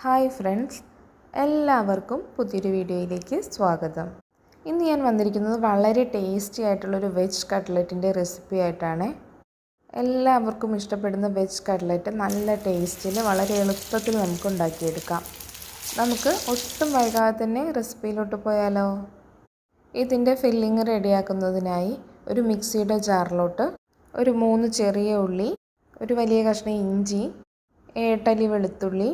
Hi friends എല്ലാവർക്കും പുതിയൊരു വീഡിയോയിലേക്ക് സ്വാഗതം. ഇന്ന് ഞാൻ വന്നിരിക്കുന്നത് വളരെ ടേസ്റ്റി ആയിട്ടുള്ളൊരു വെജ് കട്ട്ലറ്റിന്റെ റെസിപ്പി ആയിട്ടാണ്. എല്ലാവർക്കും ഇഷ്ടപ്പെടുന്ന വെജ് കട്ട്ലറ്റ് നല്ല ടേസ്റ്റിൽ വളരെ എളുപ്പത്തിൽ നമുക്ക് ഉണ്ടാക്കിയെടുക്കാം. നമുക്ക് ഒട്ടും വൈകാതെ തന്നെ റെസിപ്പിയിലോട്ട് പോയാലോ? ഇതിന്റെ ഫില്ലിങ് റെഡിയാക്കുന്നതിനായി ഒരു മിക്സിയുടെ ജാറിലോട്ട് ഒരു മൂന്ന് ചെറിയ ഉള്ളി ഒരു വലിയ കഷ്ണം ഇഞ്ചി ഏട്ടലി വെളുത്തുള്ളി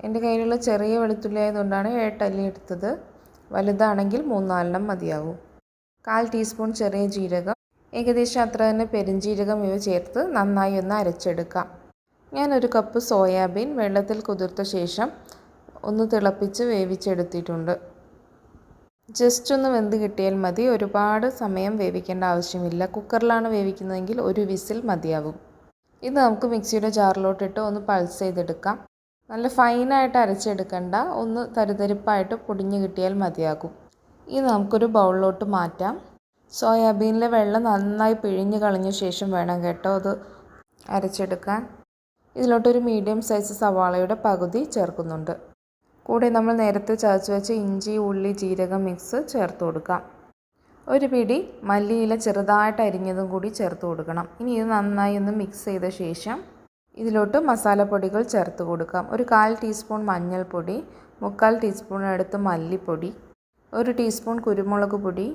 എന്റെ കയ്യിലുള്ള ചെറിയ വെളുത്തുള്ളി ആയതുകൊണ്ടാണ് ഏട്ടല്ലി എടുത്തത്. വലുതാണെങ്കിൽ മൂന്നാലെണ്ണം മതിയാവും. കാൽ ടീസ്പൂൺ ചെറിയ ജീരകം. ഏകദേശം അത്ര തന്നെ പെരിഞ്ജീരകം ഇവ ചേർത്ത് നന്നായി ഒന്ന് അരച്ചെടുക്കാം. ഞാനൊരു കപ്പ് സോയാബീൻ വെള്ളത്തിൽ കുതിർത്ത ശേഷം ഒന്ന് തിളപ്പിച്ച് വേവിച്ചെടുത്തിട്ടുണ്ട്. ജസ്റ്റ് ഒന്ന് വെന്ത് കിട്ടിയാൽ മതി. ഒരുപാട് സമയം വേവിക്കേണ്ട ആവശ്യമില്ല. കുക്കറിലാണ് വേവിക്കുന്നതെങ്കിൽ ഒരു വിസിൽ മതിയാവും. ഇത് നമുക്ക് മിക്സിയുടെ ജാറിലോട്ടിട്ട് ഒന്ന് പൾസ് ചെയ്തെടുക്കാം. നല്ല ഫൈനായിട്ട് അരച്ചെടുക്കണ്ട. ഒന്ന് തരിതരിപ്പായിട്ട് പൊടിഞ്ഞ് കിട്ടിയാൽ മതിയാകും. ഇനി നമുക്കൊരു ബൗളിലോട്ട് മാറ്റാം. സോയാബീനിലെ വെള്ളം നന്നായി പിഴിഞ്ഞ് കളഞ്ഞ ശേഷം വേണം കേട്ടോ അത് അരച്ചെടുക്കാൻ. ഇതിലോട്ടൊരു മീഡിയം സൈസ് സവാളയുടെ പകുതി ചേർക്കുന്നുണ്ട്. കൂടെ നമ്മൾ നേരത്തെ ചതച്ച് വെച്ച ഇഞ്ചി ഉള്ളി ജീരകം മിക്സ് ചേർത്ത് കൊടുക്കാം. ഒരു പിടി മല്ലിയില ചെറുതായിട്ട് അരിഞ്ഞതും കൂടി ചേർത്ത് കൊടുക്കണം. ഇനി ഇത് നന്നായി ഒന്ന് മിക്സ് ചെയ്ത ശേഷം ഇതിലോട്ട് മസാലപ്പൊടികൾ ചേർത്ത് കൊടുക്കാം. ഒരു കാൽ ടീസ്പൂൺ മഞ്ഞൾപ്പൊടി മുക്കാൽ ടീസ്പൂൺ എടുത്ത് മല്ലിപ്പൊടി ഒരു ടീസ്പൂൺ കുരുമുളക് പൊടി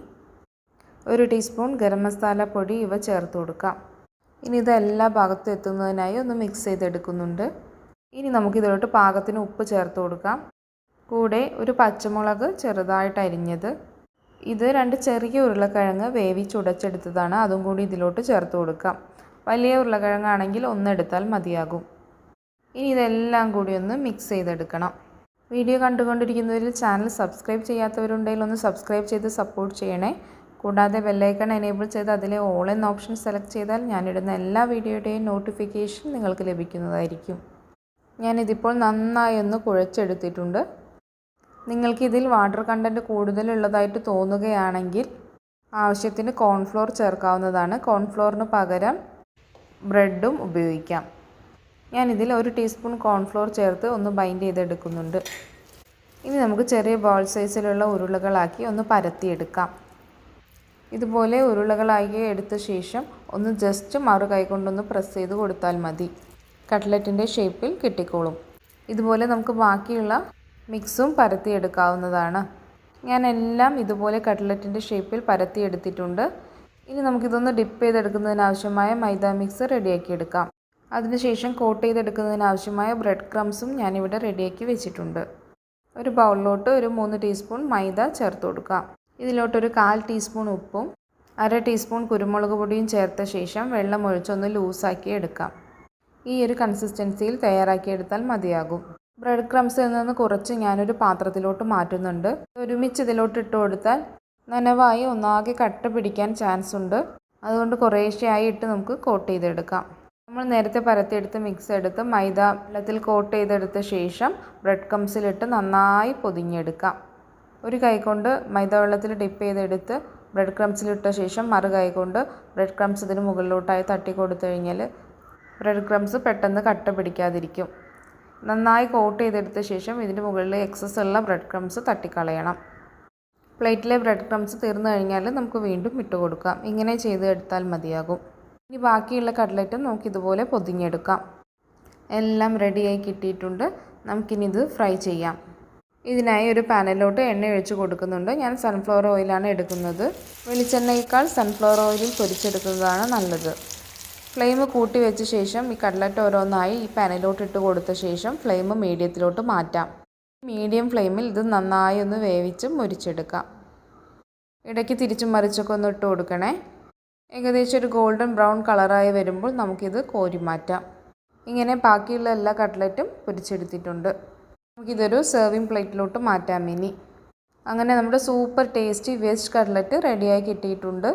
ഒരു ടീസ്പൂൺ ഗരം മസാല പൊടി ഇവ ചേർത്ത് കൊടുക്കാം. ഇനി ഇത് എല്ലാ ഭാഗത്തും എത്തുന്നതിനായി ഒന്ന് മിക്സ് ചെയ്തെടുക്കുന്നുണ്ട്. ഇനി നമുക്കിതിലോട്ട് പാകത്തിന് ഉപ്പ് ചേർത്ത് കൊടുക്കാം. കൂടെ ഒരു പച്ചമുളക് ചെറുതായിട്ട് അരിഞ്ഞത്. ഇത് രണ്ട് ചെറിയ ഉരുളക്കിഴങ്ങ് വേവിച്ചുടച്ചെടുത്തതാണ് അതും കൂടി ഇതിലോട്ട് ചേർത്ത് കൊടുക്കാം. വലിയ ഉരുളക്കിഴങ്ങാണെങ്കിൽ ഒന്നെടുത്താൽ മതിയാകും. ഇനി ഇതെല്ലാം കൂടി ഒന്ന് മിക്സ് ചെയ്തെടുക്കണം. വീഡിയോ കണ്ടുകൊണ്ടിരിക്കുന്നവരിൽ ചാനൽ സബ്സ്ക്രൈബ് ചെയ്യാത്തവരുണ്ടെങ്കിൽ ഒന്ന് സബ്സ്ക്രൈബ് ചെയ്ത് സപ്പോർട്ട് ചെയ്യണേ. കൂടാതെ ബെല്ലൈക്കൺ എനേബിൾ ചെയ്ത് അതിലെ ഓൾ എന്ന ഓപ്ഷൻ സെലക്ട് ചെയ്താൽ ഞാനിടുന്ന എല്ലാ വീഡിയോയുടെയും നോട്ടിഫിക്കേഷൻ നിങ്ങൾക്ക് ലഭിക്കുന്നതായിരിക്കും. ഞാനിതിപ്പോൾ നന്നായി ഒന്ന് കുഴച്ചെടുത്തിട്ടുണ്ട്. നിങ്ങൾക്കിതിൽ വാട്ടർ കണ്ടന്റ് കൂടുതലുള്ളതായിട്ട് തോന്നുകയാണെങ്കിൽ ആവശ്യത്തിന് കോൺഫ്ലോർ ചേർക്കാവുന്നതാണ്. കോൺഫ്ലോറിന് പകരം ബ്രെഡും ഉപയോഗിക്കാം. ഞാനിതിൽ ഒരു ടീസ്പൂൺ കോൺഫ്ലോർ ചേർത്ത് ഒന്ന് ബൈൻഡ് ചെയ്തെടുക്കുന്നുണ്ട്. ഇനി നമുക്ക് ചെറിയ ബോൾ സൈസിലുള്ള ഉരുളകളാക്കി ഒന്ന് പരത്തിയെടുക്കാം. ഇതുപോലെ ഉരുളകളാക്കി എടുത്ത ശേഷം ഒന്ന് ജസ്റ്റ് മറു കൈകൊണ്ടൊന്ന് പ്രസ് ചെയ്ത് കൊടുത്താൽ മതി. കട്ട്ലറ്റിന്റെ ഷേപ്പിൽ കിട്ടിക്കോളും. ഇതുപോലെ നമുക്ക് ബാക്കിയുള്ള മിക്സും പരത്തിയെടുക്കാവുന്നതാണ്. ഞാൻ എല്ലാം ഇതുപോലെ കട്ട്ലറ്റിന്റെ ഷേപ്പിൽ പരത്തിയെടുത്തിട്ടുണ്ട്. ഇനി നമുക്കിതൊന്ന് ഡിപ്പ് ചെയ്തെടുക്കുന്നതിന് ആവശ്യമായ മൈദ മിക്സ് റെഡിയാക്കി എടുക്കാം അതിനുശേഷം കോട്ട് ചെയ്തെടുക്കുന്നതിന് ആവശ്യമായ ബ്രെഡ് ക്രംസും ഞാനിവിടെ റെഡിയാക്കി വെച്ചിട്ടുണ്ട്. ഒരു ബൗളിലോട്ട് ഒരു മൂന്ന് ടീസ്പൂൺ മൈദ ചേർത്ത് കൊടുക്കാം. ഇതിലോട്ടൊരു കാൽ ടീസ്പൂൺ ഉപ്പും അര ടീസ്പൂൺ കുരുമുളക് പൊടിയും ചേർത്ത ശേഷം വെള്ളം ഒഴിച്ചൊന്ന് ലൂസാക്കി എടുക്കാം. ഈ ഒരു കൺസിസ്റ്റൻസിയിൽ തയ്യാറാക്കിയെടുത്താൽ മതിയാകും. ബ്രെഡ് ക്രംസിൽ നിന്ന് കുറച്ച് ഞാനൊരു പാത്രത്തിലോട്ട് മാറ്റുന്നുണ്ട്. ഒരുമിച്ച് ഇതിലോട്ട് ഇട്ട് കൊടുത്താൽ നനവായി ഒന്നാകെ കട്ട പിടിക്കാൻ ചാൻസ് ഉണ്ട്. അതുകൊണ്ട് കുറേശ്ശെയായി ഇട്ട് നമുക്ക് കോട്ട് ചെയ്തെടുക്കാം. നമ്മൾ നേരത്തെ പരത്തിയെടുത്ത് മിക്സ് എടുത്ത് മൈദ വെള്ളത്തിൽ കോട്ട് ചെയ്തെടുത്ത ശേഷം ബ്രെഡ് ക്രംസിലിട്ട് നന്നായി പൊതിഞ്ഞെടുക്കാം. ഒരു കൈ കൊണ്ട് മൈദ വെള്ളത്തിൽ ഡിപ്പ് ചെയ്തെടുത്ത് ബ്രെഡ് ക്രംസിലിട്ട ശേഷം മറു കൈകൊണ്ട് ബ്രെഡ് ക്രംസ് ഇതിന് മുകളിലോട്ടായി തട്ടി കൊടുത്തു കഴിഞ്ഞാൽ ബ്രെഡ് ക്രംസ് പെട്ടെന്ന് കട്ട പിടിക്കാതിരിക്കും. നന്നായി കോട്ട് ചെയ്തെടുത്ത ശേഷം ഇതിന് മുകളിൽ എക്സസ് ഉള്ള ബ്രെഡ് ക്രംസ് തട്ടിക്കളയണം. പ്ലേറ്റിലെ ബ്രെഡ് ക്രംസ് തീർന്നു കഴിഞ്ഞാൽ നമുക്ക് വീണ്ടും ഇട്ട് കൊടുക്കാം. ഇങ്ങനെ ചെയ്ത് എടുത്താൽ മതിയാകും. ഇനി ബാക്കിയുള്ള കട്ട്ലറ്റും നമുക്ക് ഇതുപോലെ പൊതിഞ്ഞെടുക്കാം. എല്ലാം റെഡിയായി കിട്ടിയിട്ടുണ്ട്. നമുക്കിനി ഇത് ഫ്രൈ ചെയ്യാം. ഇതിനായി ഒരു പാനലിലോട്ട് എണ്ണ ഒഴിച്ച് കൊടുക്കുന്നുണ്ട്. ഞാൻ സൺഫ്ലവർ ഓയിലാണ് എടുക്കുന്നത്. വെളിച്ചെണ്ണയേക്കാൾ സൺഫ്ലവർ ഓയിലിൽ പൊരിച്ചെടുക്കുന്നതാണ് നല്ലത്. ഫ്ലെയിം കൂട്ടി വെച്ച ശേഷം ഈ കട്ട്ലറ്റ് ഓരോന്നായി ഈ പാനിലോട്ട് ഇട്ട് കൊടുത്ത ശേഷം ഫ്ലെയിം മീഡിയത്തിലോട്ട് മാറ്റാം. മീഡിയം ഫ്ലെയിമിൽ ഇത് നന്നായി ഒന്ന് വേവിച്ച് മുരിച്ചെടുക്കാം. ഇടയ്ക്ക് തിരിച്ചും മറിച്ചൊക്കെ ഒന്ന് ഇട്ട് കൊടുക്കണേ. ഏകദേശം ഒരു ഗോൾഡൻ ബ്രൗൺ കളറായി വരുമ്പോൾ നമുക്കിത് കോരി മാറ്റാം. ഇങ്ങനെ ബാക്കിയുള്ള എല്ലാ കട്ട്ലറ്റും പൊരിച്ചെടുത്തിട്ടുണ്ട്. നമുക്കിതൊരു സെർവിങ് പ്ലേറ്റിലോട്ട് മാറ്റാം ഇനി. അങ്ങനെ നമ്മുടെ സൂപ്പർ ടേസ്റ്റി വെജ് കട്ട്ലറ്റ് റെഡിയായി കിട്ടിയിട്ടുണ്ട്.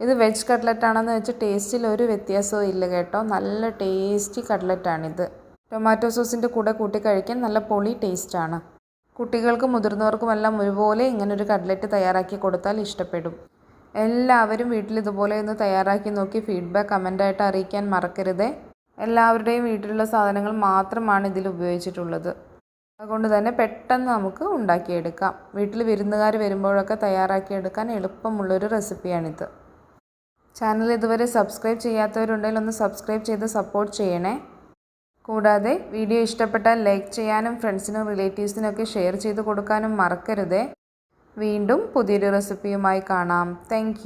ഇത് വെജ് കട്ട്ലറ്റ് ആണെന്ന് വെച്ചാൽ ടേസ്റ്റിൽ ഒരു വ്യത്യാസവും ഇല്ല കേട്ടോ. നല്ല ടേസ്റ്റി കട്ട്ലറ്റാണിത് ടൊമാറ്റോ സോസിന്റെ കൂടെ കൂട്ടി കഴിക്കാൻ നല്ല പൊളി ടേസ്റ്റാണ്. കുട്ടികൾക്കും മുതിർന്നവർക്കുമെല്ലാം ഒരുപോലെ ഇങ്ങനൊരു കട്ട്ലറ്റ് തയ്യാറാക്കി കൊടുത്താൽ ഇഷ്ടപ്പെടും. എല്ലാവരും വീട്ടിൽ ഇതുപോലെ ഒന്ന് തയ്യാറാക്കി നോക്കി ഫീഡ്ബാക്ക് കമന്റായിട്ട് അറിയിക്കാൻ മറക്കരുതേ. എല്ലാവരുടെയും വീട്ടിലുള്ള സാധനങ്ങൾ മാത്രമാണ് ഇതിൽ ഉപയോഗിച്ചിട്ടുള്ളത്. അതുകൊണ്ട് തന്നെ പെട്ടെന്ന് നമുക്ക് ഉണ്ടാക്കിയെടുക്കാം. വീട്ടിൽ വിരുന്നുകാർ വരുമ്പോഴൊക്കെ തയ്യാറാക്കിയെടുക്കാൻ എളുപ്പമുള്ളൊരു റെസിപ്പിയാണിത്. ചാനൽ ഇതുവരെ സബ്സ്ക്രൈബ് ചെയ്യാത്തവരുണ്ടെങ്കിൽ ഒന്ന് സബ്സ്ക്രൈബ് ചെയ്ത് സപ്പോർട്ട് ചെയ്യണേ. കൂടാതെ വീഡിയോ ഇഷ്ടപ്പെട്ടാൽ ലൈക്ക് ചെയ്യാനും ഫ്രണ്ട്സിനും റിലേറ്റീവ്സിനൊക്കെ ഷെയർ ചെയ്ത് കൊടുക്കാനും മറക്കരുതേ. വീണ്ടും പുതിയൊരു റെസിപ്പിയുമായി കാണാം. താങ്ക്